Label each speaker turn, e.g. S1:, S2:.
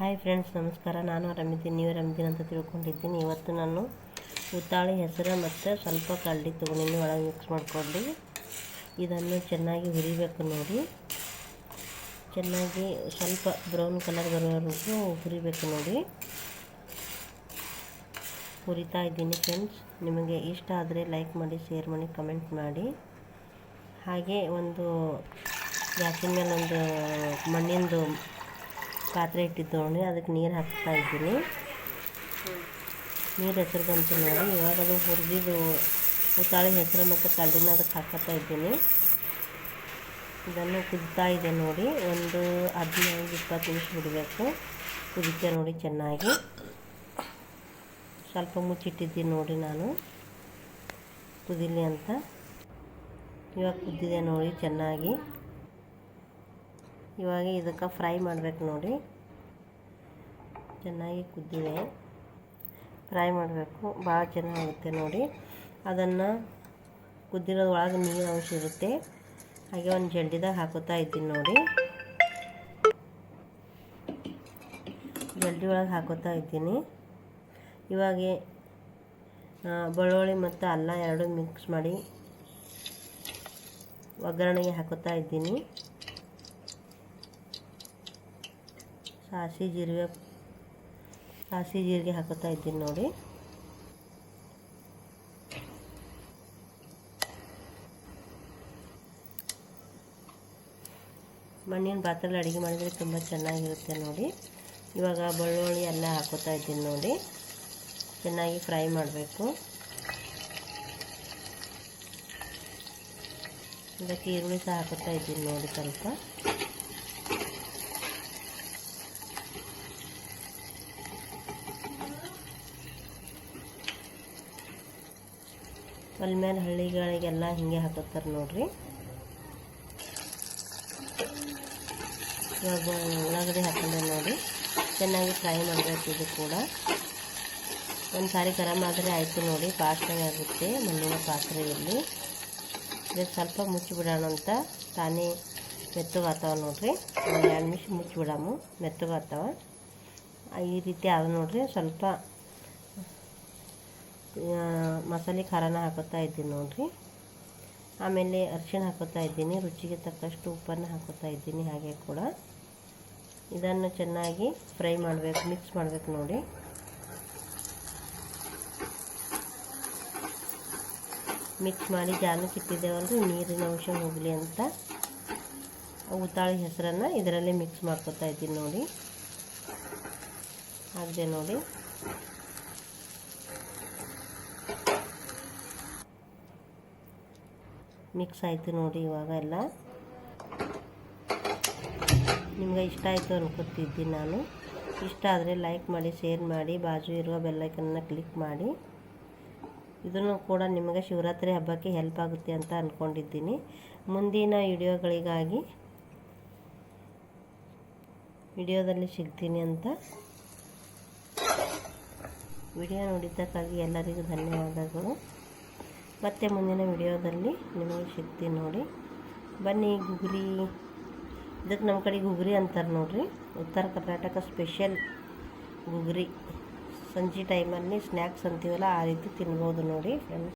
S1: Hi friends, ನಮಸ್ಕಾರ. ನಾನು ಆರಾಮಿದ್ದೀನಿ. ನೀವು ಆರಾಮಿದ್ದೀನಿ ಅಂತ ತಿಳ್ಕೊಂಡಿದ್ದೀನಿ. ಇವತ್ತು ನಾನು ಉತ್ತಾಳಿ ಹೆಸರು ಮತ್ತು ಸ್ವಲ್ಪ ಕಳ್ಳಿ ತೊಗೊಂಡಿನಿ ಒಳಗೆ ಮಿಕ್ಸ್ ಮಾಡಿಕೊಂಡು. ಇದನ್ನು ಚೆನ್ನಾಗಿ ಹುರಿಬೇಕು ನೋಡಿ. ಚೆನ್ನಾಗಿ ಸ್ವಲ್ಪ ಬ್ರೌನ್ ಕಲರ್ ಬರೋವರೆಗೂ ಹುರಿಬೇಕು ನೋಡಿ. ಹುರಿತಾ ಇದ್ದೀನಿ ಫ್ರೆಂಡ್ಸ್. ನಿಮಗೆ ಇಷ್ಟ ಆದರೆ ಲೈಕ್ ಮಾಡಿ ಶೇರ್ ಮಾಡಿ ಕಮೆಂಟ್ ಮಾಡಿ. ಹಾಗೆ ಒಂದು ಗ್ಯಾಸಿನ ಮೇಲೆ ಒಂದು ಮಣ್ಣಿಂದು ಪಾತ್ರೆ ಇಟ್ಟಿದ್ದು ನೋಡಿ, ಅದಕ್ಕೆ ನೀರು ಹಾಕ್ತಾ ಇದ್ದೀನಿ. ನೀರು ಹೆಸರು ಬಂತು ನೋಡಿ, ಇವಾಗ ಅದು ಹುರಿದಿದ್ದು ಉತ್ತಾಳಿ ಹೆಸರು ಮತ್ತು ಕಲ್ಲಿನ ಅದಕ್ಕೆ ಹಾಕ್ತಾ ಇದ್ದೀನಿ. ಇದನ್ನು ಕುದಿತಾ ಇದೆ ನೋಡಿ, ಒಂದು ಹದಿನೈದು ಇಪ್ಪತ್ತು ನಿಮಿಷ ಬಿಡಬೇಕು. ಕುದಿತೆ ನೋಡಿ ಚೆನ್ನಾಗಿ. ಸ್ವಲ್ಪ ಮುಚ್ಚಿಟ್ಟಿದ್ದೀನಿ ನೋಡಿ ನಾನು. ಕುದಿಲಿ ಅಂತ. ಇವಾಗ ಕುದ್ದಿದೆ ನೋಡಿ ಚೆನ್ನಾಗಿ. ಇವಾಗ ಇದಕ್ಕೆ ಫ್ರೈ ಮಾಡಬೇಕು ನೋಡಿ. ಚೆನ್ನಾಗಿ ಕುದ್ದಿದೆ. ಫ್ರೈ ಮಾಡಬೇಕು. ಭಾಳ ಚೆನ್ನಾಗುತ್ತೆ ನೋಡಿ. ಅದನ್ನು ಕುದ್ದಿರೋದು ಒಳಗೆ ನೀರು ಅಂಶ ಇರುತ್ತೆ. ಹಾಗೆ ಒಂದು ಜಲ್ಡಿದಾಗ ಹಾಕೋತಾ ಇದ್ದೀನಿ ನೋಡಿ. ಜಲ್ಡಿ ಒಳಗೆ ಹಾಕೋತಾ ಇದ್ದೀನಿ. ಇವಾಗ ಬೆಳ್ಳುಳ್ಳಿ ಮತ್ತು ಅಲ್ಲ ಎರಡು ಮಿಕ್ಸ್ ಮಾಡಿ ಒಗ್ಗರಣೆಗೆ ಹಾಕೋತಾ ಇದ್ದೀನಿ. ಸಾಸಿ ಜೀರಿಗೆ ಸಾಸಿ ಜೀರಿಗೆ ಹಾಕೋತಾ ಇದ್ದೀನಿ ನೋಡಿ. ಮಣ್ಣಿನ ಪಾತ್ರೆಯಲ್ಲಿ ಅಡುಗೆ ಮಾಡಿದರೆ ತುಂಬ ಚೆನ್ನಾಗಿರುತ್ತೆ ನೋಡಿ. ಇವಾಗ ಬೆಳ್ಳುಳ್ಳಿ ಎಲ್ಲ ಹಾಕೋತಾ ಇದ್ದೀನಿ ನೋಡಿ. ಚೆನ್ನಾಗಿ ಫ್ರೈ ಮಾಡಬೇಕು. ಇದಕ್ಕೆ ಈರುಳ್ಳಿ ಸಹ ಹಾಕೋತಾ ಇದ್ದೀನಿ ನೋಡಿ ಸ್ವಲ್ಪ. ಅಲ್ಲಿ ಮೇಲೆ ಹಳ್ಳಿಗಳಿಗೆಲ್ಲ ಹಿಂಗೆ ಹಾಕತ್ತಾರೆ ನೋಡ್ರಿ. ಇವಾಗ ಉಳ್ಳಾಗಡ್ಡಿ ಹಾಕೊಂಡೆ ನೋಡಿ, ಚೆನ್ನಾಗಿ ಫ್ರೈ ಮಾಡಬೇಕು ಇದು ಕೂಡ. ಒಂದು ಸಾರಿ ಗರಮ್ ಆದರೆ ಆಯಿತು ನೋಡಿ ಪಾತ್ರೆ ಆಗುತ್ತೆ ಮಣ್ಣಿನ ಪಾತ್ರೆಯಲ್ಲಿ. ಇದಕ್ಕೆ ಸ್ವಲ್ಪ ಮುಚ್ಚಿಬಿಡೋಣ ಅಂತ ತಾನೇ ಮೆತ್ತಗಾಗ್ತಾವ ನೋಡ್ರಿ. ಒಂದು ಎರಡು ನಿಮಿಷ ಮುಚ್ಚಿಬಿಡಾಮು ಮೆತ್ತಗಾಗ್ತಾವ ಈ ರೀತಿ ಆದ ನೋಡ್ರಿ, ಸ್ವಲ್ಪ ಮಸಾಲೆ ಖಾರನ ಹಾಕೋತಾ ಇದ್ದೀನಿ ನೋಡಿರಿ. ಆಮೇಲೆ ಅರಿಶಿಣ ಹಾಕೋತಾ ಇದ್ದೀನಿ, ರುಚಿಗೆ ತಕ್ಕಷ್ಟು ಉಪ್ಪನ್ನು ಹಾಕೋತಾ ಇದ್ದೀನಿ ಹಾಗೆ ಕೂಡ. ಇದನ್ನು ಚೆನ್ನಾಗಿ ಫ್ರೈ ಮಾಡಬೇಕು ಮಿಕ್ಸ್ ಮಾಡಬೇಕು ನೋಡಿ. ಮಿಕ್ಸ್ ಮಾಡಿ ಜಾನಕ್ಕೆ ಇಟ್ಟಿದ್ದೇವಲ್ರಿ, ನೀರಿನ ಅಂಶ ಹೋಗಲಿ ಅಂತ. ಉತ್ತಾಳಿ ಹೆಸರನ್ನು ಇದರಲ್ಲಿ ಮಿಕ್ಸ್ ಮಾಡ್ಕೋತಾ ಇದ್ದೀನಿ ನೋಡಿ. ಹಾಗೆ ನೋಡಿ. ಮಿಕ್ಸ್ ಆಯಿತು ನೋಡಿ ಇವಾಗ ಎಲ್ಲ. ನಿಮ್ಗೆ ಇಷ್ಟ ಆಯಿತು ಅಂದ್ಕೊತಿದ್ದೀನಿ ನಾನು. ಇಷ್ಟ ಆದರೆ ಲೈಕ್ ಮಾಡಿ ಶೇರ್ ಮಾಡಿ, ಬಾಜು ಇರುವ ಬೆಲ್ಲೈಕನ್ನ ಕ್ಲಿಕ್ ಮಾಡಿ. ಇದನ್ನು ಕೂಡ ನಿಮಗೆ ಶಿವರಾತ್ರಿ ಹಬ್ಬಕ್ಕೆ ಹೆಲ್ಪ್ ಆಗುತ್ತೆ ಅಂತ ಅಂದ್ಕೊಂಡಿದ್ದೀನಿ ಮುಂದಿನ ವಿಡಿಯೋಗಳಿಗಾಗಿ ವಿಡಿಯೋದಲ್ಲಿ ಸಿಗ್ತೀನಿ ಅಂತ. ವಿಡಿಯೋ ನೋಡಿದ್ದಕ್ಕಾಗಿ ಎಲ್ಲರಿಗೂ ಧನ್ಯವಾದಗಳು. ಮತ್ತೆ ಮುಂದಿನ ವಿಡಿಯೋದಲ್ಲಿ ನಿಮಗೆ ಸಿಗ್ತೀನಿ ನೋಡಿ. ಬನ್ನಿ ಗುಗ್ರಿ. ಇದಕ್ಕೆ ನಮ್ಮ ಕಡೆ ಗುಗ್ರಿ ಅಂತಾರೆ ನೋಡಿರಿ. ಉತ್ತರ ಕರ್ನಾಟಕ ಸ್ಪೆಷಲ್ ಗುಗ್ರಿ. ಸಂಜೆ ಟೈಮಲ್ಲಿ ಸ್ನ್ಯಾಕ್ಸ್ ಅಂತೀವಲ್ಲ, ಆ ರೀತಿ ತಿನ್ಬೋದು ನೋಡಿ ಫ್ರೆಂಡ್ಸ್